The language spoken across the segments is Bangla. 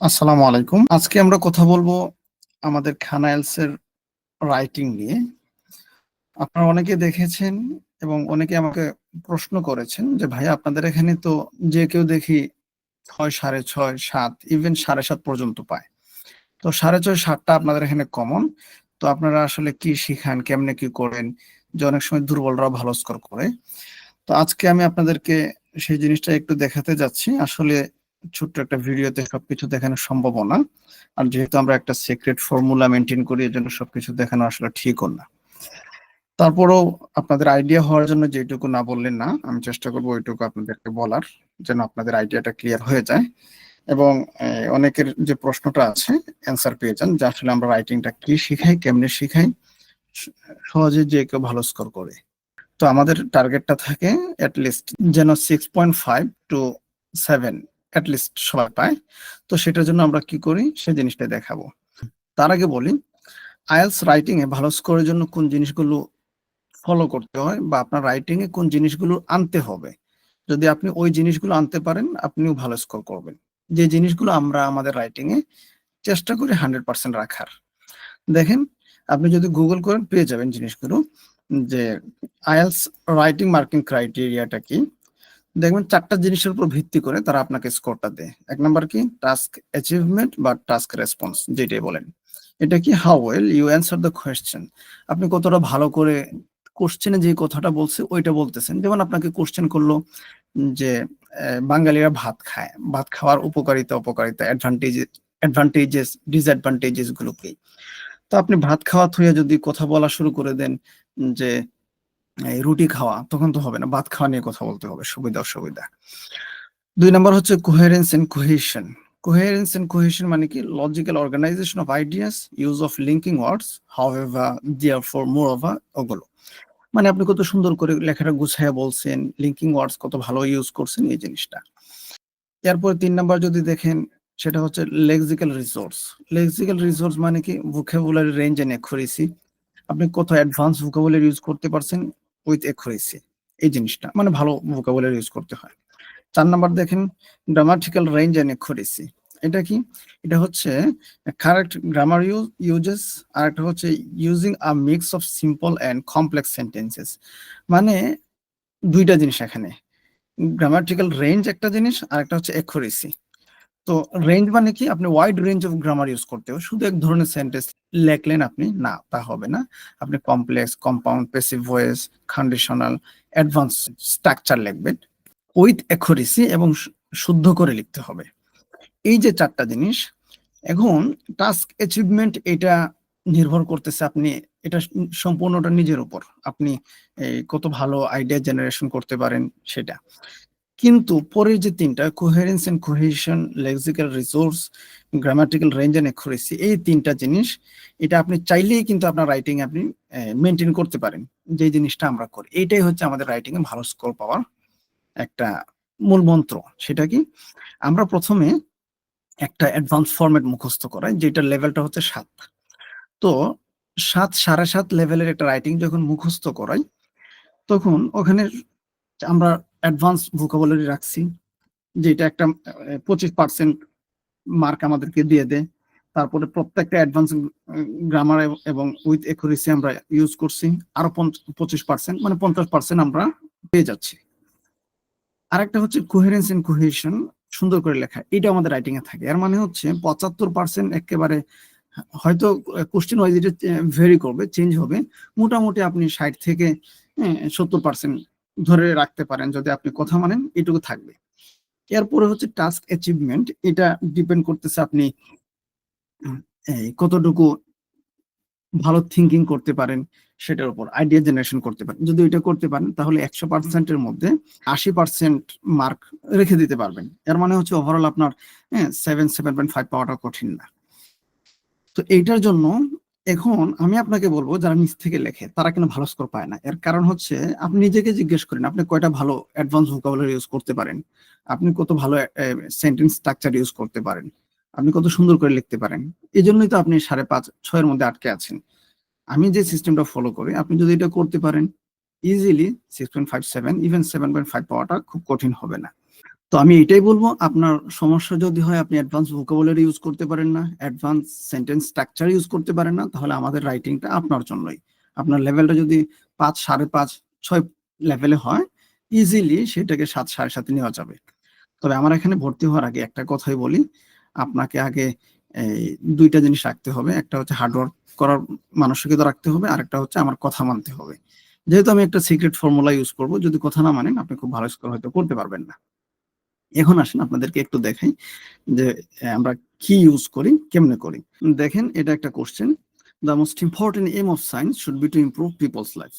আসসালামু আলাইকুম। আজকে আমরা কথা বলব আমাদের খানাইলস এর রাইটিং নিয়ে। আপনারা অনেকে দেখেছেন এবং অনেকে আমাকে প্রশ্ন করেছেন যে ভাই আপনাদের এখানে তো যে কেউ দেখি ছয়, সাড়ে ছয়, সাত ইভেন সাড়ে সাত পর্যন্ত পায়। তো সাড়ে ছয়, সাতটা আপনাদের এখানে কমন তো আপনারা আসলে কি শিখান, কেমনে কি করেন? যে অনেক সময় দুর্বলরাও ভালো স্কোর করে। তো আজকে আমি আপনাদেরকে সেই জিনিসটা একটু দেখাতে যাচ্ছি। আসলে ছোট্ট একটা ভিডিওতে সবকিছু দেখানো সম্ভব না। আর যেহেতু আমরা একটা সিক্রেট ফর্মুলা মেনটেন করি এর জন্য সবকিছু দেখানো আসলে ঠিকও না। তারপরও আপনাদের আইডিয়া হওয়ার জন্য যেটুকু না বললেন না, আমি চেষ্টা করব ওইটুকু আপনাদেরকে বলার, যেন আপনাদের আইডিয়াটা ক্লিয়ার হয়ে যায়। এবং অনেকের যে প্রশ্নটা আছে অ্যান্সার পেয়ে যান, যে আসলে আমরা রাইটিংটা কি শিখাই, কেমনে শিখাই সহজে যে কেউ ভালো স্কোর করে। তো আমাদের টার্গেটটা থাকে অ্যাটলিস্ট যেন six point five to seven at least সবাই পায়। তো সেটার জন্য আমরা কি করি? সে জিনিসটা দেখাবো। তার আগে বলি আইএলস রাইটিং এ ভালো স্কোরের জন্য কোন জিনিসগুলো ফলো করতে হয় বা আপনার রাইটিং এ কোন জিনিসগুলো আনতে হবে। যদি আপনি ওই জিনিসগুলো আনতে পারেন, আপনিও ভালো স্কোর করবেন। যে জিনিসগুলো আমরা আমাদের রাইটিং এ চেষ্টা করি হান্ড্রেড পার্সেন্ট রাখার। দেখেন, আপনি যদি গুগল করেন, পেয়ে যাবেন জিনিসগুলো। যে আইএলস রাইটিং মার্কিং ক্রাইটেরিয়াটা কি? দেখবেন চারটা জিনিসের উপর ভিত্তি করে তারা আপনাকে স্কোরটা দেয়। এক নাম্বার কি? টাস্ক অ্যাচিভমেন্ট বা টাস্ক রেসপন্স যেটাই বলেন। এটা কি? How well you answer the question আপনি কতটা ভালো করে কোশ্চেনে যে কথাটা বলছে, ওইটা বলতেছেন। যেমন আপনাকে কোশ্চেন করল যে বাঙালিরা ভাত খায়। ভাত খাওয়ার উপকারিতা, অপকারিতা অ্যাডভান্টেজ অ্যাডভান্টেজেস ডিসঅ্যাডভান্টেজেসগুলো কি তো আপনি ভাত খাওয়া থুয়ে যদি কথা বলা শুরু করে দেন যে রুটি খাওয়া, তখন তো হবে না। ভাত খাওয়া নিয়ে কথা বলতে হবে, সুবিধা, অসুবিধা। দুই নম্বর হচ্ছে coherence and cohesion coherence and cohesion মানে কি? Logical organisation of ideas use of linking words however therefore moreover ওগুলো। মানে আপনি কত সুন্দর করে লেখাটা গুছাইয়া বলছেন লিঙ্কিং ওয়ার্ডস কত ভালো ইউজ করছেন, এই জিনিসটা। এরপর তিন নাম্বার যদি দেখেন, সেটা হচ্ছে লেক্সিক্যাল রিসোর্স লেক্সিক্যাল রিসোর্স মানে কি? ভোকাবুলারি রেঞ্জ এন্ড অ্যাকুরেসি আপনি কত অ্যাডভান্স ভোকাবুলারি ইউজ করতে পারছেন উইথ একুরেসি এই জিনিসটা মানে ভালো ভোকাবুলারি ইউজ করতে হয়। চার নাম্বার দেখেন গ্রামাটিক্যাল রেঞ্জ এন্ড একুরেসি এটা কি? এটা হচ্ছে কারেক্ট গ্রামার ইউজ ইউজেস আর একটা হচ্ছে using a mix of simple and complex sentences মানে দুইটা জিনিস এখানে গ্রামাটিক্যাল রেঞ্জ একটা জিনিস, আর একটা হচ্ছে একুরেসি তো রেঞ্জ মানে কি? আপনি wide range of grammar use করতে হবে। শুধু এক ধরনের সেন্টেন্স লেখলেন আপনি, না, তা হবে না। আপনি complex compound passive voice conditional advance structure লিখবেন। উইথ অ্যাকুরেসি এবং শুদ্ধ করে লিখতে হবে। এই যে চারটা জিনিস, এখন টাস্ক অ্যাচিভমেন্ট এটা নির্ভর করতেছে আপনি, এটা সম্পূর্ণটা নিজের উপর। আপনি কত ভালো আইডিয়া জেনারেশন করতে পারেন সেটা। কিন্তু পরের যে তিনটা coherence and cohesion lexical resource grammatical range and accuracy এই তিনটা জিনিস, এটা আপনি চাইলেই কিন্তু আপনার রাইটিং আপনি মেনটেন করতে পারেন। যে জিনিসটা আমরা করি, এইটাই হচ্ছে আমাদের রাইটিং এ ভালো স্কোর পাওয়ার একটা মূল মন্ত্র। সেটা কি? আমরা প্রথমে একটা অ্যাডভান্স ফরম্যাট মুখস্থ করাই যেটা লেভেলটা হচ্ছে সাত। তো সাত সাড়ে সাত লেভেলের একটা রাইটিং যখন মুখস্থ করাই, তখন ওখানে আমরা অ্যাডভান্স ভোকাবুলারি রাখছি, যেটা একটা পঁচিশ পার্সেন্ট মার্ক আমাদেরকে দিয়ে দেয়। তারপরে প্রত্যেকটা অ্যাডভান্স গ্রামার এবং উইথ একুরেসি আমরা ইউজ করছি। আরও পঁচিশ পার্সেন্ট মানে পঞ্চাশ পার্সেন্ট আমরা পেয়ে যাচ্ছি। আরেকটা হচ্ছে কোহেরেন্স এন্ড কোহেশন সুন্দর করে লেখা, এটা আমাদের রাইটিং এ থাকে। এর মানে হচ্ছে পঁচাত্তর পার্সেন্ট একেবারে, হয়তো কোশ্চেন ওয়াইজ এটা ভেরি করবে চেঞ্জ হবে। মোটামুটি আপনি ষাট থেকে সত্তর পার্সেন্ট ধরে রাখতে পারেন যদি আপনি কথা মানেন, এটুকু থাকবে। এরপরে হচ্ছে টাস্ক অ্যাচিভমেন্ট এটা ডিপেন্ড করতেছে আপনি কতটুকু ভালো থিঙ্কিং করতে পারেন সেটার উপর আইডিয়া জেনারেশন করতে পারেন। যদি এটা করতে পারেন, তাহলে একশো পার্সেন্টের মধ্যে আশি পার্সেন্ট মার্ক রেখে দিতে পারবেন। এর মানে হচ্ছে ওভারঅল আপনার সেভেন সেভেন পয়েন্ট ফাইভ পাওয়াটা কঠিন না। তো এইটার জন্য এখন আমি আপনাকে বলব, যারা নিচ থেকে লেখে, তারা কেন ভালো স্কোর পায় না? এর কারণ হচ্ছে, আপনি নিজেকে জিজ্ঞেস করেন, আপনি কয়টা ভালো অ্যাডভান্স ভোকাবুলারি ইউজ করতে পারেন? আপনি কত ভালো সেন্টেন্স স্ট্রাকচার ইউজ করতে পারেন? আপনি কত সুন্দর করে লিখতে পারেন? এই জন্যই তো আপনি সাড়ে পাঁচ, ছয়ের মধ্যে আটকে আছেন। আমি যে সিস্টেমটা ফলো করি, আপনি যদি এটা করতে পারেন easily six point five seven even seven point five পাওয়াটা খুব কঠিন হবে না। তো আমি এটাই বলব, আপনার সমস্যা যদি হয়, আপনি অ্যাডভান্স ভোকাবুলারি ইউজ করতে পারেন না অ্যাডভান্স সেন্টেন্স স্ট্রাকচার ইউজ করতে পারেন না, তাহলে আমাদের রাইটিংটা আপনার জন্যই। আপনার লেভেলটা যদি পাঁচ, সাড়ে পাঁচ, ছয় লেভেলে হয় ইজিলি সেটাকে সাত, সাড়ে সাথে নেওয়া যাবে। তবে আমার এখানে ভর্তি হওয়ার আগে একটা কথাই বলি, আপনাকে আগে এই দুইটা জিনিস রাখতে হবে, একটা হচ্ছে হার্ডওয়ার্ক করার মানসিকতা রাখতে হবে, আর একটা হচ্ছে আমার কথা মানতে হবে। যেহেতু আমি একটা সিক্রেট ফর্মুলা ইউজ করব, যদি কথা না মানেন, আপনি খুব ভালো স্কোর হয়তো করতে পারবেন না। এখন আসেন, আপনাদেরকে একটু দেখাই যে আমরা কি ইউজ করি, কেমনে করি। দেখেন, এটা একটা question the most important aim of science should be to improve people's life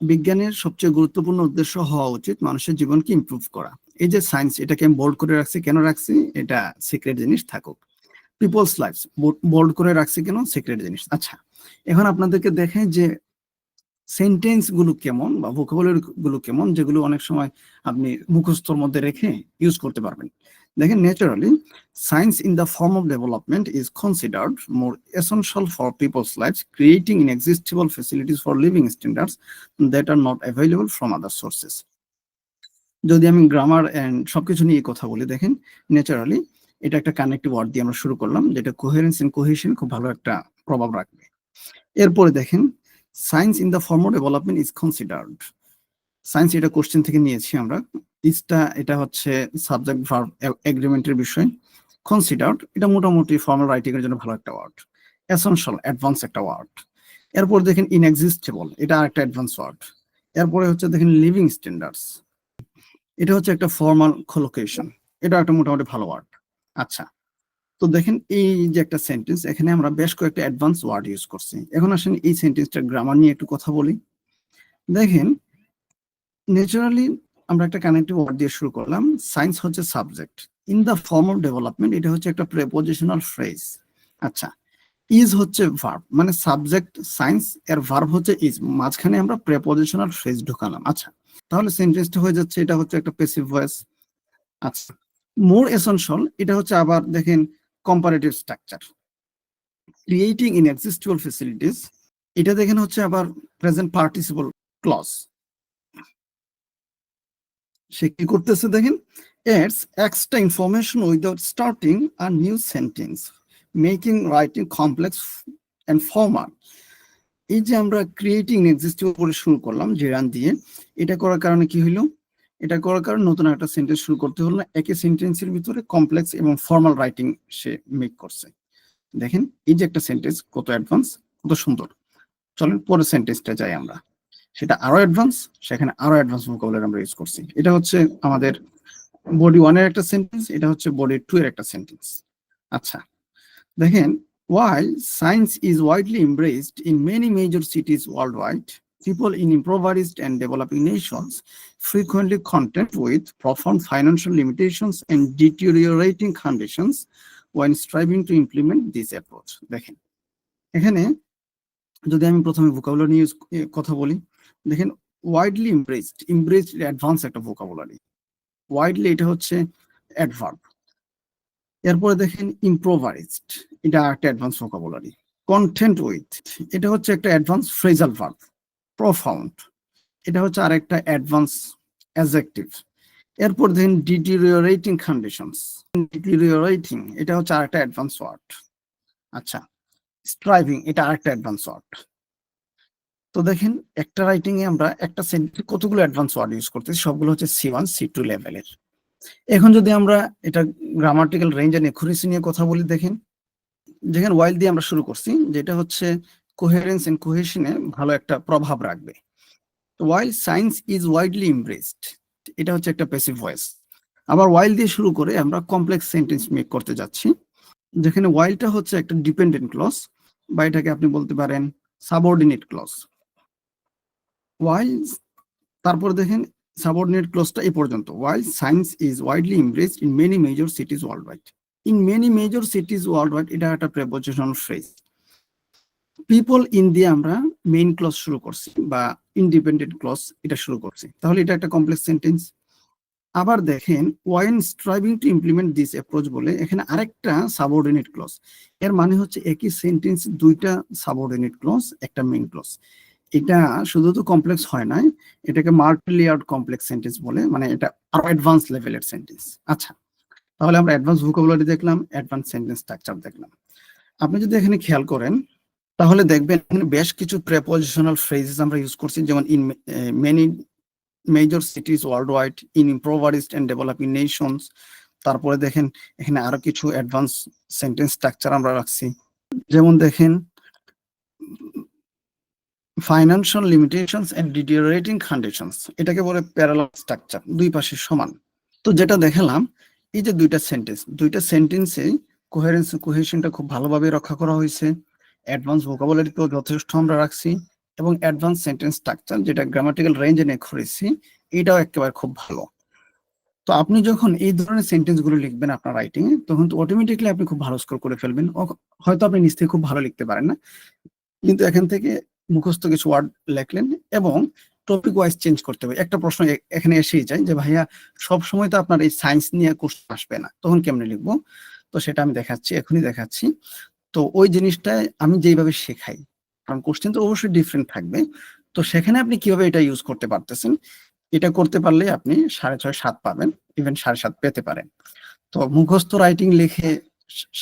বিজ্ঞানের সবচেয়ে গুরুত্বপূর্ণ উদ্দেশ্য হওয়া উচিত মানুষের জীবনকে ইমপ্রুভ করা। এই যে সায়েন্স এটাকে আমি বোল্ড করে রাখছি, কেন রাখছি? এটা সিক্রেট জিনিস থাকুক। পিপলস লাইফ বোল্ড করে রাখছি কেন? সিক্রেট জিনিস। আচ্ছা এখন আপনাদেরকে দেখাই যে সেন্টেন্সগুলো কেমন বা ভোকাবুলারি গুলো কেমন যেগুলো অনেক সময় আপনি মুখস্থর মধ্যে রেখে ইউজ করতে পারবেন? দেখেন naturally science in the form of development is considered more essential for people's life creating inexhaustible facilities for living standards that are not available from other sources যদি আমি গ্রামার অ্যান্ড সবকিছু নিয়ে কথা বলি, দেখেন ন্যাচারালি এটা একটা কানেক্টিভ ওয়ার্ড দিয়ে আমরা শুরু করলাম, যেটা কোহেরেন্স এন্ড কোহেশন খুব ভালো একটা প্রভাব রাখবে। এরপরে দেখেন science in the form development is considered science এটা কোশ্চেন থেকে নিয়েছি আমরা ইজটা এটা হচ্ছে সাবজেক্ট ভার্ব এগ্রিমেন্টের বিষয়। কনসিডার্ড এটা মোটামুটি ফর্মাল রাইটিং এর জন্য ভালো একটা ওয়ার্ড এসেনশিয়াল অ্যাডভান্স একটা ওয়ার্ড এরপর দেখেন ইনএক্সিস্টেবল এটা আরেকটা অ্যাডভান্স ওয়ার্ড এরপরে হচ্ছে দেখেন লিভিং স্ট্যান্ডার্ডস এটা হচ্ছে একটা ফর্মাল কোলোকেশন এটা একটা মোটামুটি ভালো ওয়ার্ড আচ্ছা। তো দেখেন এই যে একটা সেন্টেন্স এখানে আমরা বেশ কয়েকটা অ্যাডভান্স ওয়ার্ড ইউজ করছি। এখন আসেন এই সেন্টেন্সটার গ্রামার নিয়ে একটু কথা বলি। দেখেন ন্যাচারালি আমরা একটা কানেক্টিভ ওয়ার্ড দিয়ে শুরু করলাম সায়েন্স হচ্ছে subject in the form of development এটা হচ্ছে একটা প্রেপোজিশনাল ফ্রেজ আচ্ছা ইজ হচ্ছে ভার্ব মানে সাবজেক্ট সায়েন্স এর ভার্ব হচ্ছে ইজ মাঝখানে আমরা প্রেপোজিশনাল ফ্রেজ ঢুকালাম। আচ্ছা তাহলে সেন্টেন্সটা হয়ে যাচ্ছে, এটা হচ্ছে একটা পেসিভ ভয়েস আচ্ছা মোর এসেনশিয়াল এটা হচ্ছে আবার দেখেন comparative structure creating inexhaustible facilities এটা দেখেন হচ্ছে আবার প্রেজেন্ট পার্টিসিপল ক্লজ সে কি করতেছে দেখেন? Adds extra information without starting a new sentence making writing complex and formal এই যে আমরা ক্রিয়েটিং এক্সিস্টিং করে শুরু করলাম জেরান দিয়ে, এটা করার কারণে কি হইল? এটা করার কারণে নতুন একটা সেন্টেন্স শুরু করতে হলো না, একই সেন্টেন্সের ভিতরে কমপ্লেক্স এবং ফর্মাল রাইটিং সে মেক করছে। দেখেন, এই যে একটা সেন্টেন্স কত অ্যাডভান্স কত সুন্দর। চলেন পরের সেন্টেন্সটা যাই আমরা। সেটা আরও অ্যাডভান্স সেখানে আরও অ্যাডভান্স ভোকাবুলারি আমরা ইউজ করছি। এটা হচ্ছে আমাদের বডি ওয়ানের একটা সেন্টেন্স এটা হচ্ছে বডি টু এর একটা সেন্টেন্স আচ্ছা দেখেন, while science is widely embraced in many major cities worldwide people in impoverished and developing nations frequently contend with profound financial limitations and deteriorating conditions when striving to implement this approach দেখেন এখানে যদি আমি প্রথমে ভোকাবুলারি ইউজ কথা বলি দেখেন ওয়াইডলি ইমব্রেসড ইমব্রেসড অ্যাডভান্স একটা ভোকাবুলারি ওয়াইডলি এটা হচ্ছে অ্যাডভার্ব এরপরে দেখেন ইম্প্রোভাইজড এটা একটা অ্যাডভান্স ভোকাবুলারি কন্টেন্ট উইথ এটা হচ্ছে একটা অ্যাডভান্স ফ্রেজাল ভার্ব প্রফাউন্ড এটা হচ্ছে আরেকটা অ্যাডভান্স অ্যাজেক্টিভ এরপর দেখেন ডিটিরিওরেটিং কন্ডিশনস ডিটিরিওরেটিং এটা হচ্ছে আরেকটা অ্যাডভান্স ওয়ার্ড আচ্ছা স্ট্রাইভিং এটা আরেকটা অ্যাডভান্স ওয়ার্ড তো দেখেন, একটা রাইটিং এ আমরা একটা সেন্টেন্স কতগুলো অ্যাডভান্স ওয়ার্ড ইউজ করতেছি? সবগুলো হচ্ছে সি ওয়ান সি টু লেভেলের এখন যদি আমরা এটা গ্রামাটিক্যাল রেঞ্জ এন্ড একুরেসি নিয়ে কথা বলি, দেখেন যেখানে ওয়াইল দিয়ে আমরা শুরু করছি, যেটা হচ্ছে কোহেরেন্স এন্ড কোহেশনে ভালো একটা প্রভাব রাখবে। While science is widely embraced এটা হচ্ছে একটা প্যাসিভ ভয়েস আবার ওয়াইল দিয়ে শুরু করে আমরা কমপ্লেক্স সেন্টেন্স মেক করতে যাচ্ছি, যেখানে ওয়াইলটা হচ্ছে একটা ডিপেন্ডেন্ট ক্লজ বা এটাকে আপনি বলতে পারেন সাবঅর্ডিনেট ক্লজ ওয়াইল তারপর দেখেন সাবঅর্ডিনেট ক্লজটা এই পর্যন্ত। While science is widely embraced in many major cities worldwide in many major cities worldwide এটা একটা প্রেপোজিশনাল ফ্রেজ পিপল ইন দিয়ে আমরা মেইন ক্লজ শুরু করছি বা ইন্ডিপেন্ডেন্ট ক্লজ এটা শুরু করছি। তাহলে এটা একটা কমপ্লেক্স সেন্টেন্স আবার দেখেন while striving to implement this approach বলে এখানে আরেকটা সাবঅর্ডিনেট ক্লজ এর মানে হচ্ছে একই সেন্টেন্স দুইটা সাবঅর্ডিনেট ক্লজ একটা মেইন ক্লজ এটা শুধু তো কমপ্লেক্স হয় নাই, এটাকে মাল্টি লেয়ার্ড কমপ্লেক্স সেন্টেন্স বলে মানে এটা আরও অ্যাডভান্স লেভেলের সেন্টেন্স আচ্ছা তাহলে আমরা অ্যাডভান্স ভোকাবুলারি দেখলাম অ্যাডভান্স সেন্টেন্স স্ট্রাকচার দেখলাম। আপনি যদি এখানে খেয়াল করেন তাহলে দেখবেন এখানে বেশ কিছু প্রেপোজিশনাল ফ্রেজেস আমরা ইউজ করছি, যেমন in many major cities worldwide in impoverished and developing nations তারপরে দেখেন এখানে আরও কিছু অ্যাডভান্স সেন্টেন্স স্ট্রাকচার আমরা রাখছি। যেমন দেখেন financial limitations and deteriorating conditions এটাকে বলে প্যারালাল স্ট্রাকচার দুই পাশে সমান। তো যেটা দেখালাম, এই যে দুইটা সেন্টেন্স দুইটা সেন্টেন্সে কোহেরেন্স কোহেশনটা খুব ভালোভাবে রক্ষা করা হয়েছে। অ্যাডভান্স ভোকাবুলারিতেও যথেষ্ট আমরা রাখছি এবং অ্যাডভান্স সেন্টেন্স স্ট্রাকচার যেটা গ্রামাটিক্যাল রেঞ্জ এনে করেছি, এটাও একেবারে খুব ভালো। তো আপনি যখন এই ধরনের সেন্টেন্সগুলো লিখবেন আপনার রাইটিং এ তখন তো অটোমেটিকলি আপনি খুব ভালো স্কোর করে ফেলবেন। হয়তো আপনি নিজ খুব ভালো লিখতে পারেন না। কিন্তু এখান থেকে মুখস্থ কিছু ওয়ার্ড লেখলেন এবং টপিক ওয়াইজ চেঞ্জ করতে হবে। একটা প্রশ্ন এখানে এসেই যায় যে, ভাইয়া সব সময় তো আপনার এই সায়েন্স নিয়ে কোশ্চেন আসবে না। তখন কেমনে লিখব? তো সেটা আমি দেখাচ্ছি, এখনই দেখাচ্ছি। তো ওই জিনিসটা আমি যেইভাবে শেখাই, কারণ কোশ্চেন তো অবশ্যই ডিফারেন্ট থাকবে। তো সেখানে আপনি কীভাবে এটা ইউজ করতে পারতেছেন, এটা করতে পারলে আপনি সাড়ে ছয়, সাত পাবেন ইভেন সাড়ে সাত পেতে পারেন। তো মুখস্থ রাইটিং লিখে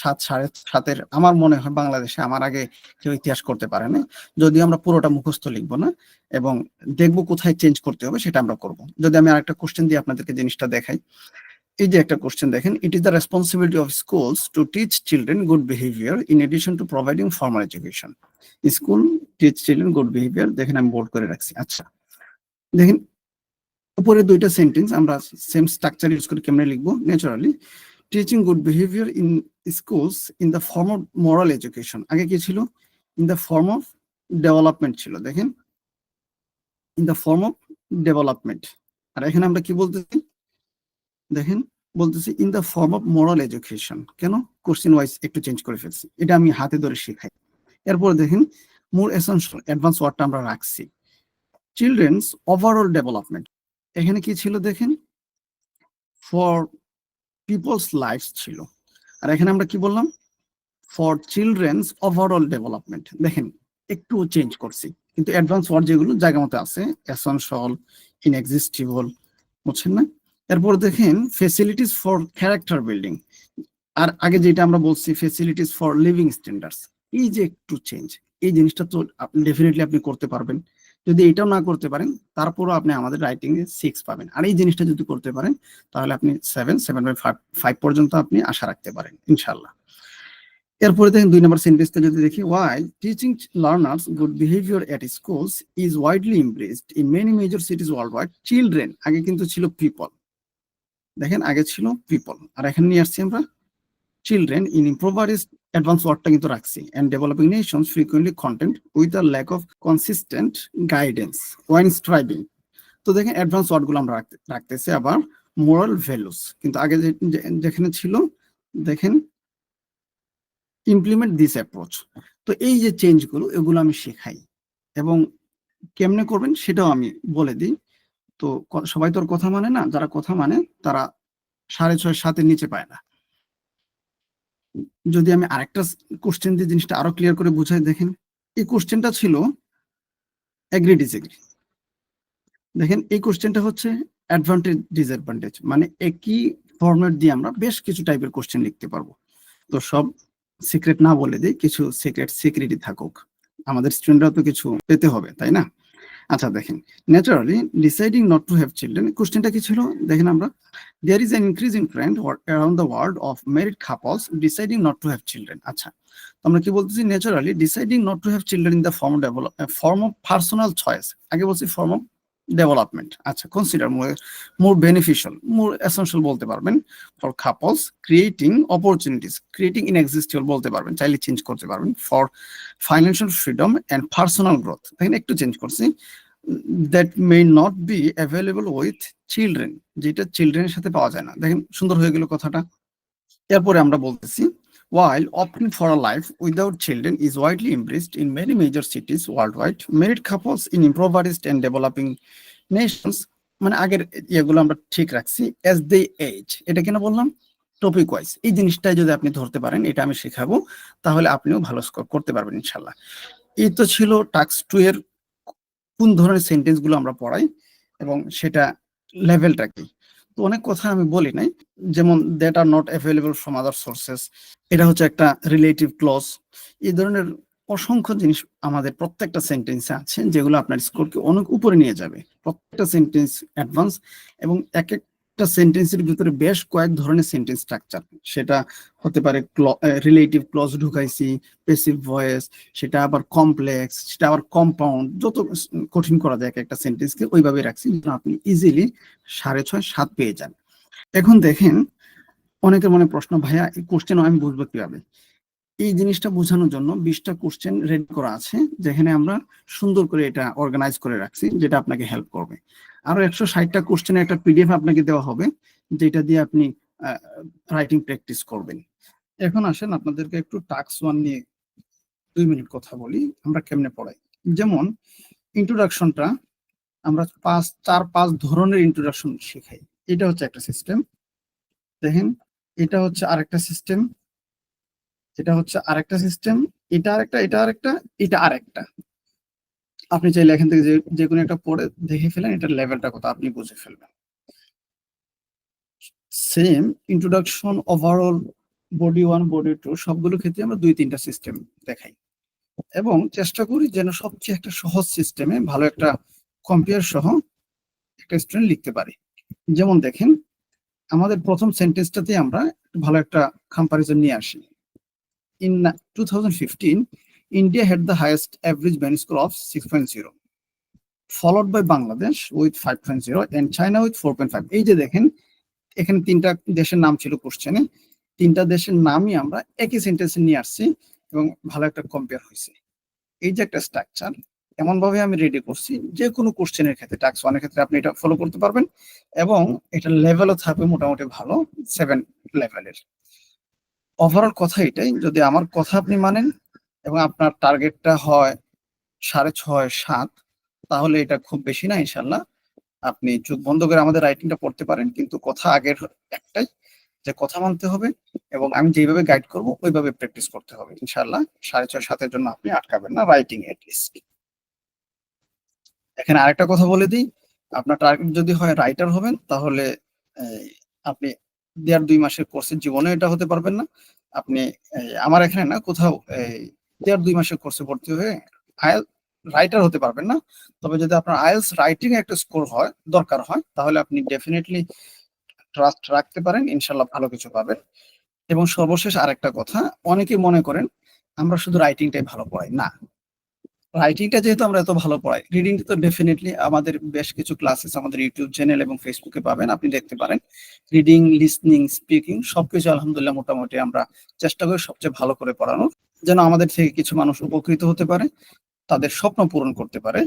সাত, সাড়ে সাতের আমার মনে হয় বাংলাদেশে আমার আগে কেউ ইতিহাস করতে পারে না যদি আমরা পুরোটা মুখস্থ লিখব না এবং দেখব কোথায় চেঞ্জ করতে হবে সেটা আমরা করব। যদি আমি আরেকটা কোশ্চেন দিয়ে আপনাদেরকে জিনিসটা দেখাই এই যে একটা কোশ্চেন দেখেন it is the responsibility of schools to teach children good behaviour in addition to providing formal education school teach children good behaviour দেখেন আমি বোর্ড করে রাখছি আচ্ছা। দেখেন, উপরে দুইটা সেন্টেন্স আমরা সেম স্ট্রাকচার ইউজ করে কেমনে লিখব? Naturally teaching good behaviour in schools in the form of moral education আগে কি ছিল? In the form of development ছিল, দেখেন। In the form of development আর এখানে আমরা কি বলতেছি? দেখেন, বলতেছি in the form of moral education কেন? কোশ্চেন ওয়াইজ একটু চেঞ্জ করে ফেলছি। এটা আমি হাতে ধরে শেখাই। এরপরে দেখেন মোর এসেনশিয়াল অ্যাডভান্স ওয়ার্ডটা আমরা রাখছি। চিলড্রেন্স ওভারঅল ডেভেলপমেন্ট এখানে কি ছিল দেখেন? ফর পিপলস লাইফ ছিল। আর এখানে আমরা কি বললাম? ফর চিলড্রেন্স ওভারঅল ডেভেলপমেন্ট দেখেন, একটু চেঞ্জ করছি। কিন্তু অ্যাডভান্স ওয়ার্ড যেগুলো জায়গা মতো আছে এসেনশিয়াল ইনএক্সিস্টিবল বুঝছেন না? এরপর দেখেন ফেসিলিটিস ফর ক্যারেক্টার বিল্ডিং আর আগে যেটা আমরা বলছি ফেসিলিটিস ফর লিভিং স্ট্যান্ডার্ডস এই যে একটু চেঞ্জ এই জিনিসটা তো ডেফিনেটলি আপনি করতে পারবেন। যদি এটাও না করতে পারেন, তারপরও আপনি আমাদের রাইটিং এ সিক্স পাবেন। আর এই জিনিসটা যদি করতে পারেন, তাহলে আপনি seven seven by five five পর্যন্ত আপনি আশা রাখতে পারেন ইনশাল্লাহ এরপরে দেখেন, দুই নম্বর সেন্টেন্সটা যদি দেখি why teaching learners good behaviour at schools is widely embraced in many major cities worldwide children আগে কিন্তু ছিল পিপল দেখেন আগে ছিল পিপল আর এখানে নিয়ে আসছি আমরা চিলড্রেন ইন ইম্প্রোভারিস্ট অ্যাডভান্স ওয়ার্ডটা কিন্তু রাখছি and developing nations frequently content with the lack of consistent guidance while striving তো দেখেন অ্যাডভান্স ওয়ার্ডগুলো আমরা রাখতে, রাখতেছি আবার মোরাল ভ্যালুস কিন্তু আগে যেখানে ছিল, দেখেন ইমপ্লিমেন্ট দিস অ্যাপ্রোচ তো এই যে চেঞ্জগুলো এগুলো আমি শেখাই, এবং কেমনে করবেন সেটাও আমি বলে দিই। তো সবাই তো কথা মানে না? যারা কথা মানে তারা সাড়ে ছয়, সাতের নিচে পায় না। যদি আমি আরেকটা কোশ্চেন দিয়ে জিনিসটা আরও ক্লিয়ার করে বুঝাই, দেখেন, এই কোশ্চেনটা ছিল এগ্রি ডিসএগ্রি দেখেন, এই কোশ্চেনটা হচ্ছে অ্যাডভান্টেজ ডিসঅ্যাডভান্টেজ মানে একই ফর্মেট দিয়ে আমরা বেশ কিছু টাইপের কোশ্চেন লিখতে পারব। তো সব সিক্রেট না বলে দিই, কিছু সিক্রেট সিক্রেটই থাকুক। আমাদের স্টুডেন্টরা তো কিছু পেতে হবে, তাই না? আচ্ছা দেখেন। Naturally deciding not to have children কোশ্চেনটা কি ছিল? দেখেন আমরা। There is an increasing trend around the world of married couples deciding not to have children আচ্ছা তো আমরা কি বলতেছি? Naturally deciding not to have children in the form develop form of personal choice আগে বলছি ফর্ম অফ ডেভেলপমেন্ট আচ্ছা consider more beneficial more essential বলতে পারবেন for couples creating opportunities creating in এক্সিস্টিবল বলতে পারবেন, চাইলে চেঞ্জ করতে পারবেন for financial freedom and personal growth দেখেন, একটু চেঞ্জ করছি। That may not be available with children যেটা চিলড্রেনের সাথে পাওয়া যায় না। দেখেন, সুন্দর হয়ে গেল কথাটা। এরপরে আমরা বলতেছি While opting for a life without children is widely embraced in many major cities worldwide, married couples in impoverished and developing nations মানে আগের ইয়েগুলো আমরা ঠিক রাখছি এজ দে এজ এটা কেন বললাম? টপিক ওয়াইজ এই জিনিসটাই যদি আপনি ধরতে পারেন এটা আমি শেখাবো তাহলে আপনিও ভালো স্কোর করতে পারবেন ইনশাল্লাহ এই তো ছিল টাক্স টু এর কোন ধরনের সেন্টেন্সগুলো আমরা পড়াই এবং সেটা লেভেলটা কি? অনেক কথা আমি বলি নাই। যেমন that are not available from other sources এটা হচ্ছে একটা রিলেটিভ ক্লজ এই ধরনের অসংখ্য জিনিস আমাদের প্রত্যেকটা সেন্টেন্সে আছে, যেগুলো আপনার স্কোরকে অনেক উপরে নিয়ে যাবে। প্রত্যেকটা সেন্টেন্স অ্যাডভান্স এবং এক একটা সেন্টেন্সের ভিতরে বেশ কয়েক ধরনের সেন্টেন্স স্ট্রাকচার সেটা হতে পারে রিলেটিভ ক্লজ ঢুকাইছি পেসিভ ভয়েস সেটা আবার কমপ্লেক্স সেটা আবার কম্পাউন্ড যত কঠিন করা যায় এক একটা সেন্টেন্সকে ওইভাবে রাখছি আপনি ইজিলি সাড়ে ছয়, সাত পেয়ে যান। এখন দেখেন, অনেকের মনে প্রশ্ন, ভাইয়া, এই কোশ্চেন আমি বুঝব কীভাবে? এই জিনিসটা বোঝানোর জন্য বিশটা কোশ্চেন রেডি করা আছে, যেখানে আমরা সুন্দর করে এটা অর্গানাইজ করে রাখছি, যেটা আপনাকে হেল্প করবে। আরও একশো ষাটটা কোশ্চেনের একটা পিডিএফ আপনাকে দেওয়া হবে, যেটা দিয়ে আপনি রাইটিং প্র্যাকটিস করবেন। এখন আসেন আপনাদেরকে একটু টাক্স ওয়ান নিয়ে দুই মিনিট কথা বলি, আমরা কেমনে পড়াই? যেমন ইন্ট্রোডাকশনটা আমরা পাঁচ, চার, পাঁচ ধরনের ইন্ট্রোডাকশন শেখাই। এটা হচ্ছে একটা সিস্টেম দেখেন, এটা হচ্ছে আরেকটা সিস্টেম এটা হচ্ছে আরেকটা সিস্টেম এটা আরেকটা এটা আরেকটা এটা আরেকটা। আপনি চাইলে এখান থেকে যে কোনো একটা পড়ে দেখে ফেলেন এটার লেভেলটা কত আপনি বুঝে ফেলবেন। Same introduction overall body one body two সবগুলো ক্ষেত্রে আমরা দুই তিনটা সিস্টেম দেখাই। এবং চেষ্টা করি যেন সবচেয়ে একটা সহজ সিস্টেমে ভালো একটা কম্পেয়ার সহ একটা স্টুডেন্ট লিখতে পারি। যেমন দেখেন আমাদের প্রথম সেন্টেন্সটাতে আমরা ভালো একটা কম্পারিজন নিয়ে আসি। In two thousand 2015, India had the highest average band score of 6.0, followed by Bangladesh with 5.0 and China with 4.5. এই যে দেখেন এখানে তিনটা দেশের নাম ছিল কোশ্চেনে তিনটা দেশের নামই আমরা একই সেন্টেন্সে নিয়ে আসছি এবং ভালো একটা কম্পেয়ার হয়েছে। এই যে একটা স্ট্রাকচার এমন ভাবে আমি রেডি করছি যে কোনো কোশ্চেনের ক্ষেত্রে টাক্স ওয়ানের ক্ষেত্রে আপনি এটা ফলো করতে পারবেন এবং এটা লেভেলও থাকবে মোটামুটি ভালো সেভেন লেভেলের ওভারঅল কথা এটাই যদি আমার কথা আপনি মানেন এবং আপনার টার্গেটটা হয় সাড়ে ছয়, সাত, তাহলে এটা খুব বেশি না ইনশাল্লাহ। আপনি চোখ বন্ধ করে আমাদের রাইটিংটা পড়তে পারেন, কিন্তু কথা আগের একটাই যে কথা মানতে হবে এবং আমি যেভাবে গাইড করব, ওইভাবে প্র্যাকটিস করতে হবে। ইনশাল্লাহ সাড়ে ছয়, সাতের জন্য আপনি আটকাবেন না রাইটিং এটলিস্ট এখানে আরেকটা কথা বলে দিই, আপনার টার্গেট যদি হয় রাইটার হবেন, তাহলে আপনি দেড় দুই মাসের কোর্সের জীবনে এটা হতে পারবেন না। আপনি আমার এখানে না কোথাও দেড় দুই মাসের কোর্সে ভর্তি হয়ে আয়াল রাইটার হতে পারবেন না। তবে যদি আপনার আইএলস রাইটিং একটা স্কোর হয়, দরকার হয়, তাহলে আপনি ডেফিনেটলি ট্রাস্ট রাখতে পারেন ইনশাল্লাহ ভালো কিছু পাবেন। এবং সর্বশেষ আরেকটা কথা, অনেকে মনে করেন আমরা শুধু রাইটিংটাই ভালো পড়াই। না রাইটিংটা যেহেতু আমরা এত ভালো পড়াই রিডিংটা তো ডেফিনেটলি আমাদের বেশ কিছু ক্লাসেস আমাদের ইউটিউব চ্যানেল এবং ফেসবুকে পাবেন, আপনি দেখতে পারেন। রিডিং লিসনিং স্পিকিং সবকিছু আলহামদুলিল্লাহ মোটামুটি আমরা চেষ্টা করি সবচেয়ে ভালো করে পড়ানোর। যেন আমাদের থেকে কিছু মানুষ উপকৃত হতে পারে তাদের স্বপ্ন পূরণ করতে পারে।